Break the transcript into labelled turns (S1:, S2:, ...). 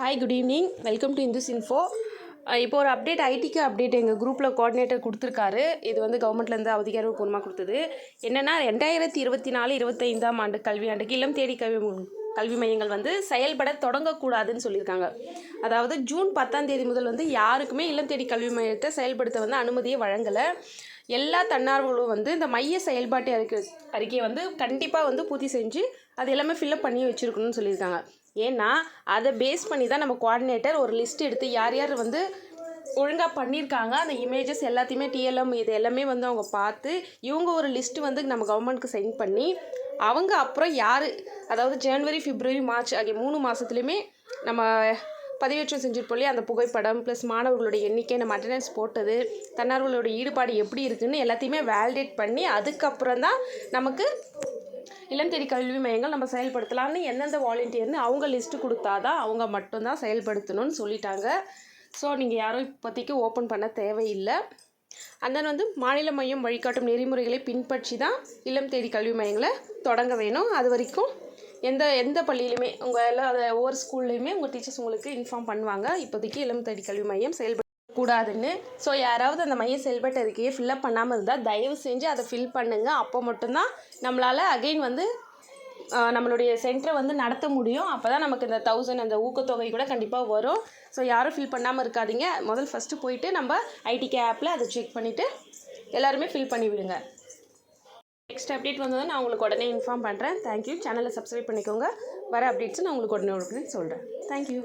S1: Hi good evening welcome to Indus info இப்போ ஒரு update ஐடிக்கு அப்டேட் எங்கள் குரூப்பில் கோஆர்டினேட்டர் கொடுத்துருக்காரு. இது வந்து கவர்மெண்ட்லேருந்து அதிகாரப்பூர்வமாக கொடுத்தது. என்னென்னா ரெண்டாயிரத்தி இருபத்தி நாலு இருபத்தைந்தாம் ஆண்டு கல்வியாண்டுக்கு இளம் தேடி கல்வி மு- கல்வி மையங்கள் வந்து செயல்பட தொடங்கக்கூடாதுன்னு சொல்லியிருக்காங்க. அதாவது ஜூன் பத்தாம் தேதி முதல் வந்து யாருக்குமே இல்லம் தேடி கல்வி மையத்தை செயல்படுத்த வந்து அனுமதியை வழங்கலை. எல்லா தன்னார்வலும் வந்து இந்த மைய செயல்பாட்டு அறிக்கை அறிக்கையை வந்து கண்டிப்பாக வந்து பூர்த்தி செஞ்சு அது எல்லாமே ஃபில்அப் பண்ணி வச்சுருக்கணும்னு சொல்லியிருக்காங்க. ஏன்னா அதை பேஸ் பண்ணி தான் நம்ம குவாடினேட்டர் ஒரு லிஸ்ட் எடுத்து யார் யார் வந்து ஒழுங்காக பண்ணியிருக்காங்க அந்த இமேஜஸ் எல்லாத்தையுமே டிஎல்எம் இது எல்லாமே வந்து அவங்க பார்த்து இவங்க ஒரு லிஸ்ட்டு வந்து நம்ம கவர்மெண்ட்க்கு சென்ட் பண்ணி அவங்க அப்புறம் யார் அதாவது ஜனவரி பிப்ரவரி மார்ச் ஆகிய மூணு மாதத்துலையுமே நம்ம பதிவேற்றம் செஞ்சிருப்போம் இல்லையா? அந்த புகைப்படம் ப்ளஸ் மாணவர்களுடைய எண்ணிக்கை நம்ம அட்டண்டன்ஸ் போட்டது தன்னார்வலோட ஈடுபாடு எப்படி இருக்குதுன்னு எல்லாத்தையுமே வேலிடேட் பண்ணி அதுக்கப்புறம் தான் நமக்கு இளம் தேடி கல்வி மையங்கள் நம்ம செயல்படுத்தலாம்னு எந்தெந்த வாலண்டியர்னு அவங்க லிஸ்ட்டு கொடுத்தாதான் அவங்க மட்டும்தான் செயல்படுத்தணும்னு சொல்லிட்டாங்க. ஸோ நீங்கள் யாரும் இப்போதைக்கு ஓப்பன் பண்ண தேவையில்லை. அந்த வந்து மாநில மையம் வழிகாட்டும் நெறிமுறைகளை பின்பற்றி தான் இளம் தேடி கல்வி மையங்களை தொடங்க வேணும். அது வரைக்கும் எந்த எந்த பள்ளியிலுமே உங்கள் எல்லா ஒவ்வொரு ஸ்கூல்லையுமே உங்கள் டீச்சர்ஸ் உங்களுக்கு இன்ஃபார்ம் பண்ணுவாங்க. இப்போதைக்கு இளம் தேடி கல்வி மையம் செயல்பட கூடாதுன்னு. ஸோ யாராவது அந்த மைய செயல்பாட்டு அறிக்கையை ஃபில்அப் பண்ணாமல் இருந்தால் தயவு செஞ்சு அதை ஃபில் பண்ணுங்கள் அப்போ மட்டும்தான் நம்மளால் அகைன் வந்து நம்மளுடைய சென்டரை வந்து நடத்த முடியும். அப்போ தான் நமக்கு இந்த தௌசண்ட் அந்த ஊக்கத்தொகை கூட கண்டிப்பாக வரும். ஸோ யாரும் ஃபில் பண்ணாமல் இருக்காதீங்க. முதல் ஃபஸ்ட்டு போயிட்டு நம்ம ஐடிகே ஆப்பில் அதை செக் பண்ணிவிட்டு எல்லாருமே ஃபில் பண்ணி விடுங்க. நெக்ஸ்ட் அப்டேட் வந்ததை நான் உங்களுக்கு உடனே இன்ஃபார்ம் பண்ணுறேன் தேங்க்யூ சேனலை சப்ஸ்கிரைப் பண்ணிக்கோங்க. வர அப்டேட்ஸ் நான் உங்களுக்கு உடனே உடனே சொல்கிறேன் தேங்க்யூ